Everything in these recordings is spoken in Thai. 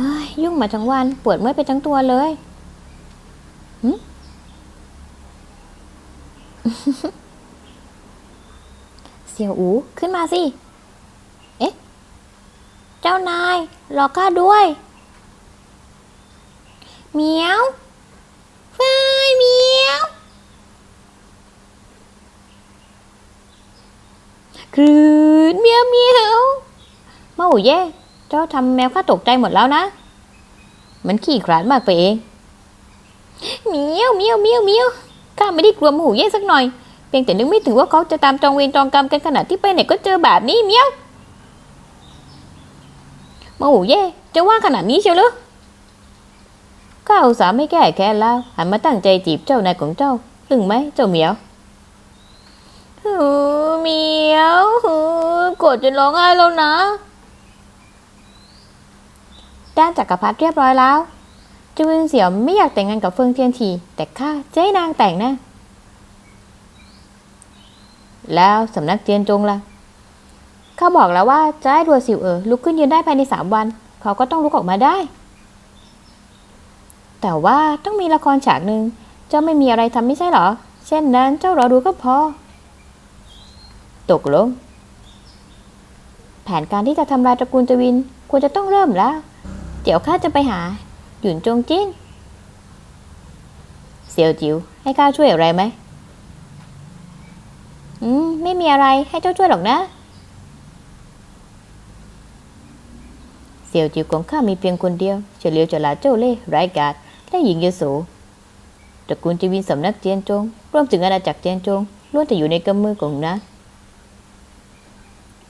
ฮ้ยยุ่งมาทั้งวันปวดเมื่อยไปทั้งตัวเลยหึเสี่ยวอูขึ้นมาสิ เอ๊ะ เจ้านายรอข้าด้วยเหมียวฟ้ายเหมียวคืนเมียวเมียวมาหูเย่เจ้าทำแมวข้าตกใจหมดแล้วนะ มันขี้ขลาดมากไปเองเมียวเมียวเมียวเมียวข้าไม่ได้กลัวหมูเย่สักหน่อย เพียงแต่นึกไม่ถึงว่าเขาจะตามจองเวรจองกรรมกันขนาดที่ไปไหนก็เจอแบบนี้เมียวมาหูเย่จะว่าขนาดนี้เชียวหรือข้าอุตส่าห์ไม่แก้แค้นแล้วหันมาตั้งใจจีบเจ้านายของเจ้าตึงไหมเจ้าเหมียวหือเหมียวหือโกรธจนร้องไห้แล้วนะ ด้านจักรพรรดิเรียบร้อยแล้วจูวินเสี่ยวไม่อยากแต่งงานกับเฟิงเทียนที แต่ข้าจะให้นางแต่งนะแล้วสำนักเจียนจงล่ะเขาบอกแล้วว่าจะให้ดัวสิวเออลุกขึ้นยืนได้ภายในสามวัน เขาก็ต้องลุกออกมาได้ แต่ว่าต้องมีละครฉากหนึ่งเจ้าไม่มีอะไรทำไม่ใช่หรอ เช่นนั้นเจ้ารอดูก็พอ ตกลง แผนการที่จะทำลายตระกูลจวินควรจะต้องเริ่มแล้ว เดี๋ยวข้าจะไปหา หยุนจงจิ้นเซียวจิ๋วให้ข้าช่วยอะไรไหม อืม ไม่มีอะไรให้เจ้าช่วยหรอกนะเซียวจิ๋วของข้ามีเพียงคนเดียวเฉลียวเฉลาดเจ้าเล่ห์ไร้กาจและหญิงเยโสตระกูลจีวินสำนักเจียนจงรวมถึงอาณาจักรเจียนจงล้วนแต่อยู่ในกำมือของนะ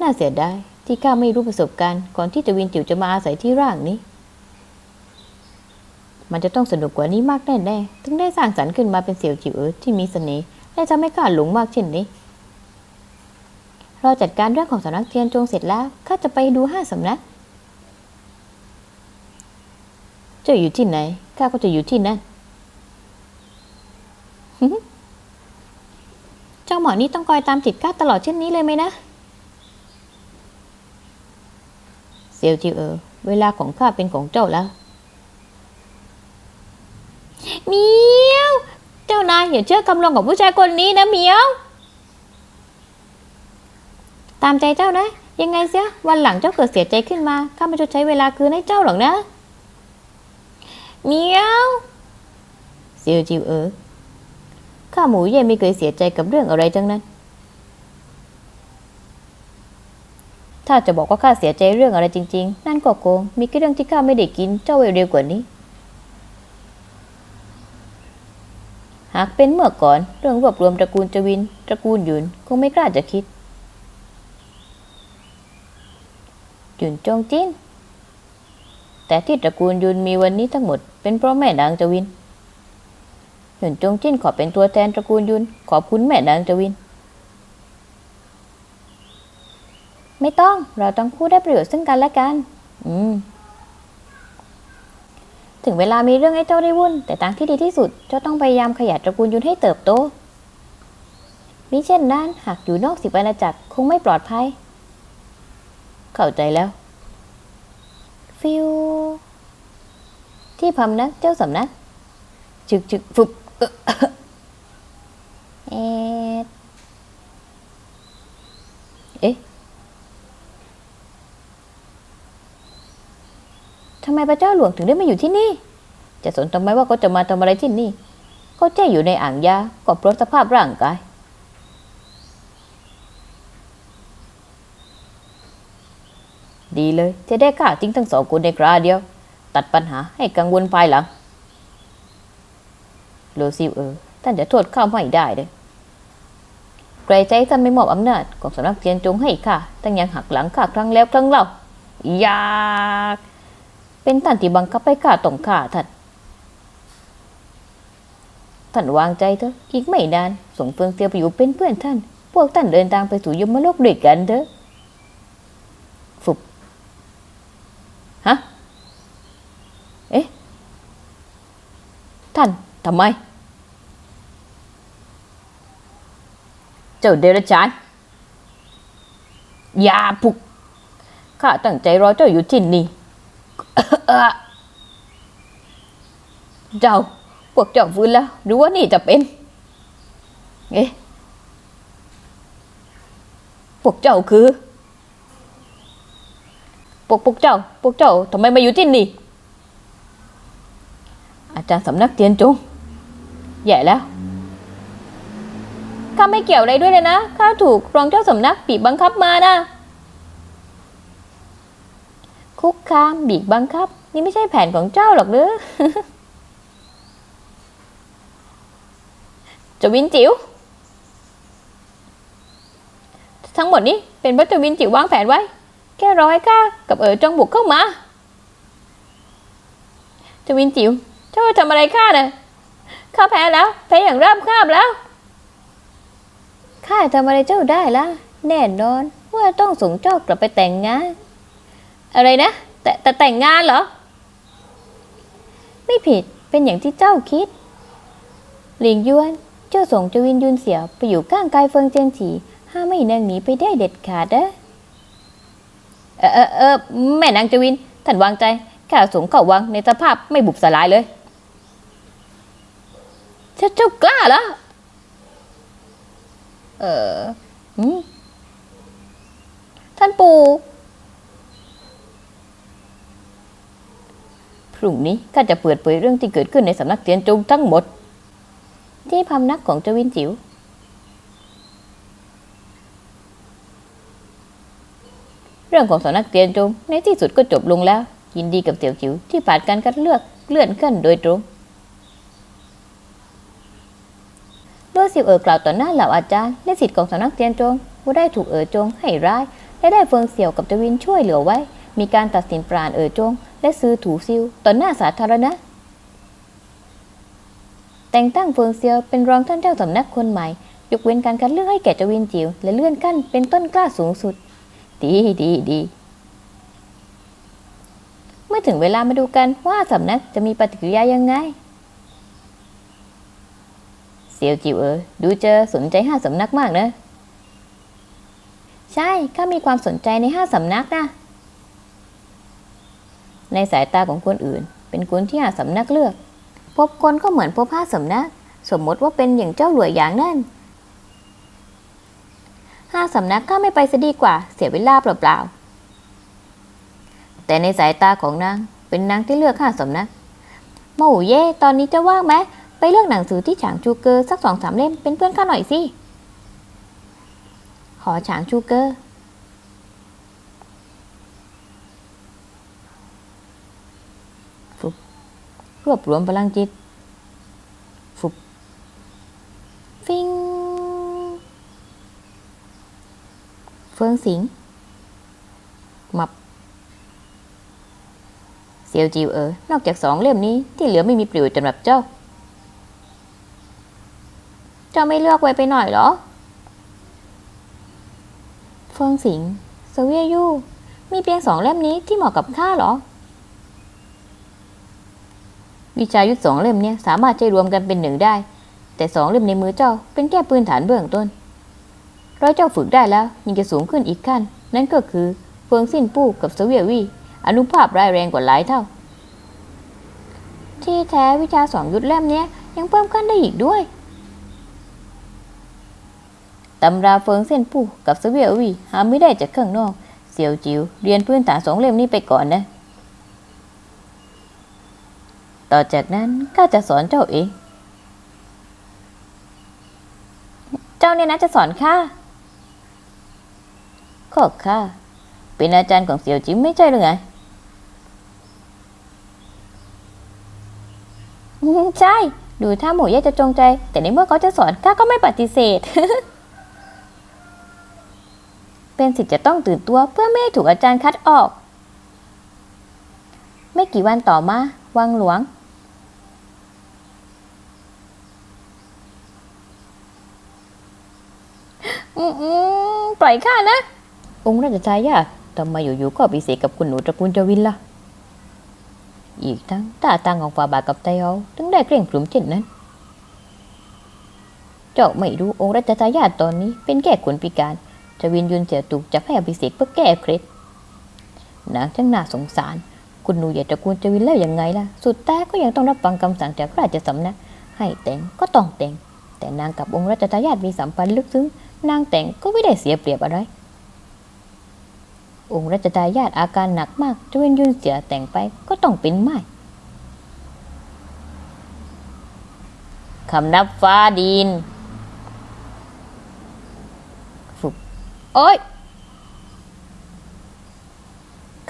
น่าเสียดายที่ข้าไม่รู้ประสบการณ์ก่อนที่จวินจิ๋วจะมาอาศัยที่ร่างนี้ มันจะต้องสนุกกว่านี้มากแน่ๆ ถึงได้สร้างสรรค์ขึ้นมาเป็นเสี่ยวจิ๋วที่มีเสน่ห์และทำให้ข้าหลงมากเช่นนี้ เราจัดการเรื่องของสำนักเทียนจงเสร็จแล้ว ข้าจะไปดูห้าสำนัก เจ้าอยู่ที่ไหน ข้าก็จะอยู่ที่นั่นเจ้าหมอนี่ต้องคอยตามติดข้าตลอดเช่นนี้เลยไหมนะเซียวจิวเออเวลาของข้าเป็นของเจ้าแล้ว เมียว เจ้านายอย่าเชื่อคำลงของผู้ชายคนนี้นะเมียว ตามใจเจ้านะ ยังไงเสียวันหลังเจ้าเกิดเสียใจขึ้นมาข้าไม่จะใช้เวลาคืนให้เจ้าหรอกนะเมียวเซียวจิวเออข้าหมูเย่ไม่เคยเสียใจกับเรื่องอะไรทั้งนั้น ถ้าจะบอกว่าข้าเสียใจเรื่องอะไรจริง ๆ นั่นก็โกง มีแค่เรื่องที่ข้าไม่ได้กิน เจ้าเร็วกว่านี้ากเป็นเมื่อก่อนเรื่องรวบรวมตระกูลจวิน ตระกูลหยุนคงไม่กล้าจะคิด หยุนจงจินแต่ที่ตระกูลยุนมีวันนี้ทั้งหมดเป็นเพราะแม่นางจวินหยุนจงจินขอเป็นตัวแทนตระกูลยุนขอบคุณแม่นางจวิน ไม่ต้องเราต้องคู่ได้ประโยชน์ซึ่งกันและกัน อืม ถึงเวลามีเรื่องให้เจ้าได้วุ่น แต่ทางที่ดีที่สุด เจ้าต้องพยายามขยายตระกูลยุนให้เติบโตมิเช่นนั้นหากอยู่นอกสิบอาณาจักรคงไม่ปลอดภัย เข้าใจแล้ว ฟิว ที่พำนักเจ้าสำนัก จึกจึกฟุบเอ่อเอ็ดเอ๊ะ ทำไมพระเจ้าหลวงถึงได้มาอยู่ที่นี่ จะสนทำไมว่าเขาจะมาทำอะไรที่นี่ เขาแค่อยู่ในอ่างยาก็พราะสภาพร่างกาย ดีเลยจะได้ฆ่าทิ้งทั้งสองคนในคราเดียว ตัดปัญหาให้กังวลภายหลัง โลซิลเออท่านจะโทษข้าไม่ได้เลยใครใจท่านไม่มอบอำนาจของสำนักเทียนจงให้ข้าตั้งยังหักหลังข้าครั้งแล้วครั้งเล่าอยาก เป็นท่านที่บังคับให้ข้าต้องฆ่าท่าน ท่านวางใจเถอะ อีกไม่นาน ส่งเฟืองเตียวไปอยู่เป็นเพื่อนท่าน พวกท่านเดินทางไปสู่ยมโลกด้วยกันเถอะ ฟุบ ฮะ เอ๊ะ ท่านทำไม เจ้าเดรัจฉานอย่าปลุกข้าตั้งใจรอเจ้าอยู่ที่นี่ เจ้าพวกเจ้าฟื้นแล้วหรือว่านี่จะเป็นเอ๊ะพวกเจ้าคือพวกพวกเจ้า พวกเจ้าทำไมมาอยู่ที่นี่ อาจารย์สำนักเตียนจงแย่แล้วข้าไม่เกี่ยวอะไรด้วยเลยนะข้าถูกรองเจ้าสำนักบีบบังคับมานะ คุกคามบีบบังคับ นี่ไม่ใช่แผนของเจ้าหรอกเด้อจวินจิ๋วทั้งหมดนี้เป็นเพราะจวินจิ๋ววางแผนไว้ แค่รอให้ข้ากับเอ๋อจงบุกเข้ามาจวินจิ๋วเจ้าทำอะไรข้าน่ะข้าแพ้แล้วแพ้อย่างราบคาบแล้วข้าทำอะไรเจ้าได้ล่ะ แน่นอนว่าต้องส่งเจ้ากลับไปแต่งงาน อะไรนะ แต่แต่แต่งงานเหรอ ไม่ผิดเป็นอย่างที่เจ้าคิด หลิงยวน เจ้าส่งจวินยุนเสี่ยวไปอยู่ข้างกายเฟิงเจียนฉีห้าไม่นางหนีไปได้เด็ดขาดนะเออเออเออแม่นางจวิน ท่านวางใจข้าส่งเข้าวังในสภาพไม่บุบสลายเลยเจ้าเจ้ากล้าเหรอเออท่านปู่ พรุ่งนี้ข้าจะเปิดเผยเรื่องที่เกิดขึ้นในสำนักเตียนจงทั้งหมด ที่พำนักของเจวินจิ๋วเรื่องของสำนักเตียนจงในที่สุดก็จบลงแล้ว ยินดีกับเสี่ยวจิ๋วที่ผ่านการคัดเลือกเลื่อนขั้นโดยตรงด้วยสิวเอ๋อกล่าวต่อหน้าเหล่าอาจารย์และสิทธิ์ของสำนักเตียนจงว่าได้ถูกเอ๋อจงให้ร้ายและได้เฟิงเสี่ยวกับเจวินช่วยเหลือไว้ มีการตัดสินปราณเอ๋อจง และซื้อถูซิวต่อหน้าสาธารณะ แต่งตั้งเฟิงเซียวเป็นรองท่านเจ้าสำนักคนใหม่ ยกเว้นการคัดเลือกให้แก่เจวินจิ๋วและเลื่อนขั้นเป็นต้นกล้าสูงสุด ดีดีดีเมื่อถึงเวลามาดูกันว่าสำนักจะมีปฏิกิริยายังไงเซียวจิ๋วเอ๋ดูเจอสนใจห้าสำนักมากนะ ใช่ข้ามีความสนใจในห้าสำนักนะ ในสายตาของคนอื่น เป็นคนที่หาสำนักเลือก พบคนก็เหมือนพบห้าสำนัก สมมติว่าเป็นอย่างเจ้าหลวยอย่างนั่นห้าสำนักข้าไม่ไปซะดีกว่า เสียเวลาเปล่าๆ แต่ในสายตาของนาง เป็นนางที่เลือกห้าสำนักโมหูเย่ตอนนี้จะว่างไหมไปเลือกหนังสือที่ฉางชูเกอร์สักสองสามเล่มเป็นเพื่อนข้าหน่อยสิหอฉางชูเกอร์ รวบรวมพลังจิตฟุบฟิงเฟืองสิงมับเซียวจิวเอ๋อนอกจากสองเล่มนี้ที่เหลือไม่มีประโยชน์สำหรับเจ้า เจ้าไม่เลือกไว้ไปหน่อยเหรอ เฟืองสิงเซเวียยู่ มีเพียงสองเล่มนี้ที่เหมาะกับข้าเหรอ วิชายุทธสองเล่มเนี่ยสามารถใช้รวมกันเป็นหนึ่งได้ แต่สองเล่มในมือเจ้าเป็นแค่ปืนฐานเบื้องต้นร้อยเจ้าฝึกได้แล้วยังจะสูงขึ้นอีกขั้น นั่นก็คือเฟืองสิ้นปู้กับเสวียวีอนุภาพร้ายแรงกว่าหลายเท่า ที่แท้วิชาสองยุทธเล่มเนี้ยยังเพิ่มขั้นได้อีกด้วยตำราเฟิงเส้นปู้กับเสวียวีหาไม่ได้จากข้างนอก เสี่ยวจิ๋วเรียนพื้นฐานสองเล่มนี้ไปก่อนนะ ต่อจากนั้นข้าจะสอนเจ้าเอง เจ้าเนี่ยนะจะสอนข้าก็ข้าเป็นอาจารย์ของเสี่ยวจิ๋มไม่ใช่หรือไง ใช่ ดูถ้าหมูเย่จะจงใจ แต่ในเมื่อเขาจะสอนข้าก็ไม่ปฏิเสธ เป็นสิทธิ์จะต้องตื่นตัวเพื่อไม่ให้ถูกอาจารย์คัดออก ไม่กี่วันต่อมา วังหลวง อืมปล่อยข้านะ องค์ราชทายาททำไมอยู่ๆก็พิเศษกับคุณหนูตระกูลเจวินล่ะ อีกทั้งตาตังของฝ่าบาทกับไตเฮาถึงได้เคร่งขรึมเช่นนั้น เจ้าไม่รู้องค์ราชทายาทตอนนี้เป็นแค่คนพิการเจวินยุนเสียถูกจับให้อภิเษกเพื่อแก้เคล็ดนางช่างน่าสงสาร คุณหนูใหญ่ตระกูลจวินแล้วยังไงล่ะ สุดท้ายก็ยังต้องรับฟังคำสั่งจากราชสำนักให้แต่งก็ต้องแต่งแต่นางกับองค์รัชทายาทมีสัมพันธ์ลึกซึ้ง นางแต่งก็ไม่ได้เสียเปรียบอะไร องค์รัชทายาทอาการหนักมากจะเวินยุ่นเสียแต่งไปก็ต้องเป็นไม้คำนับฟ้าดินฝึกโอ๊ย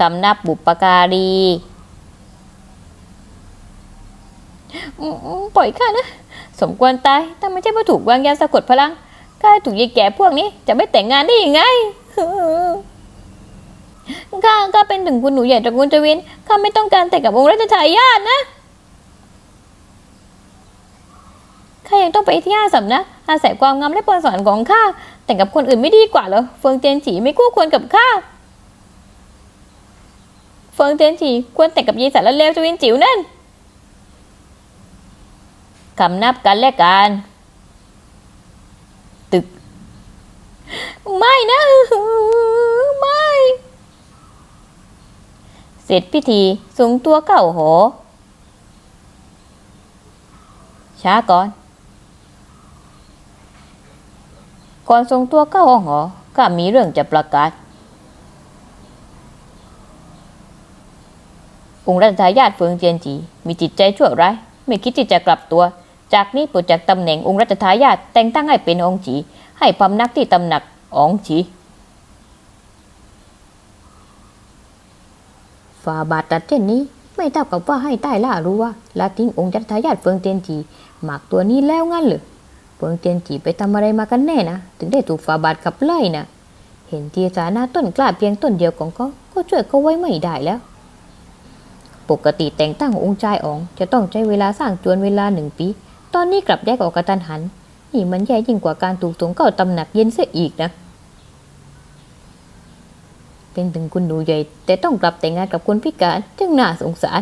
คำนับบุปการีปล่อยข้านะ สมควรตายถ้าไม่ใช่เพราะถูกวางยาสะกดพลัง ข้าถูกยายแก่พวกนี้จะไม่แต่งงานได้ยังไงข้าข้าเป็นถึงคุณหนูใหญ่ตระกูลจวินข้าไม่ต้องการแต่งกับองค์รัชทายาทนะข้ายังต้องไปที่ห้าสำนักอาศัยความงามและพรสวรรค์ของข้าแต่งกับคนอื่นไม่ดีกว่าเหรอเฟิงเตียนฉีไม่คู่ควรกับข้าเฟิงเตียนฉีควรแต่งกับยายสารเลวจวินจิ๋วนั่นคำนับกันและกัน ตึก ไม่นะไม่ เสร็จพิธีสูงตัวเก่าหอ ช้าก่อน ก่อนทรงตัวเข้าหองหอข้ามีเรื่องจะประกาศองค์รัชทายาทเฟิงเจียนจี มีจิตใจชั่วร้าย ไม่คิดที่จะกลับตัว จากนี้ปลดจากตำแหน่งองค์รัชทายาทแต่งตั้งให้เป็นองค์จี ให้พำนักที่ตำหนักองค์จีฝ่าบาทตัดเช่นนี้ ไม่เท่ากับว่าให้ใต้ล่ารู้ว่าละทิ้งองค์รัชทายาทเฟิงเจียนจีหมากตัวนี้แล้วงั้นหรือเฟิงเจียนจีไปทำอะไรมากันแน่นะถึงได้ถูกฝ่าบาทขับไล่นะเห็นทีสาหน้าต้นกล้าเพียงต้นเดียวของเขาก็ช่วยเขาไว้ไม่ได้แล้วปกติแต่งตั้งองค์ชายอ๋องจะต้องใช้เวลาสร้างจวนเวลาหนึ่งปี ตอนนี้กลับแยกออกกระตันหัน นี่มันแย่ยิ่งกว่าการถูกสงเข้าตำหนักเย็นเสียอีกนะ เป็นถึงคุณหนูใหญ่ แต่ต้องกลับแต่งงานกับคนพิการจึงน่าสงสาร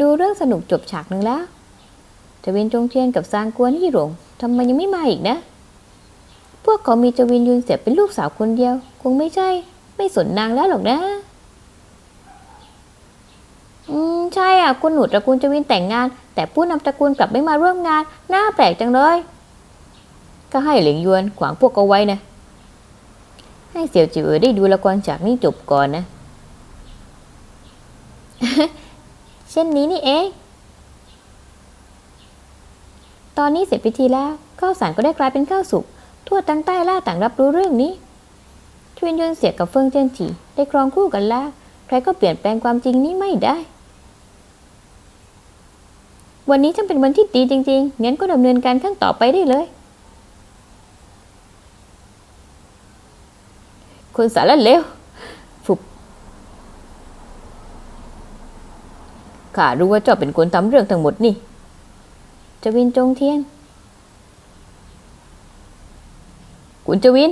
ดูเรื่องสนุกจบฉากหนึ่งแล้วจวินจงเทียนกับซางกวนยี่หลงทำไมยังไม่มาอีกนะ พวกเขามีจวินยุนเสียเป็นลูกสาวคนเดียว คงไม่ใช่ ไม่สนนางแล้วหรอกนะ อืม ใช่อะคุณหนูตระกูลจวินแต่งงาน แต่ผู้นำตระกูลกลับไม่มาร่วมงาน น่าแปลกจังเลย ก็ให้เหลิงยวนขวางพวกเอาไว้นะ ให้เสี่ยวจิ๋วเอ๋อได้ดูละครฉากนี้จบก่อนนะ เช่นนี้นี่เองตอนนี้เสร็จพิธีแล้วข้าวสารก็ได้กลายเป็นข้าวสุกทั่วทั้งใต้ล่าต่างรับรู้เรื่องนี้ทวินยนเสียกับเฟิงเจียนจีได้ครองคู่กันแล้ว ใครก็เปลี่ยนแปลงความจริงนี้ไม่ได้ วันนี้ช่างเป็นวันที่ดีจริงๆ งั้นก็ดำเนินการขั้นต่อไปได้เลยคุณสารเลวฟุบข้ารู้ว่าเจ้าเป็นคนทำเรื่องทั้งหมดนี่จวินจงเทียน คุณจวิน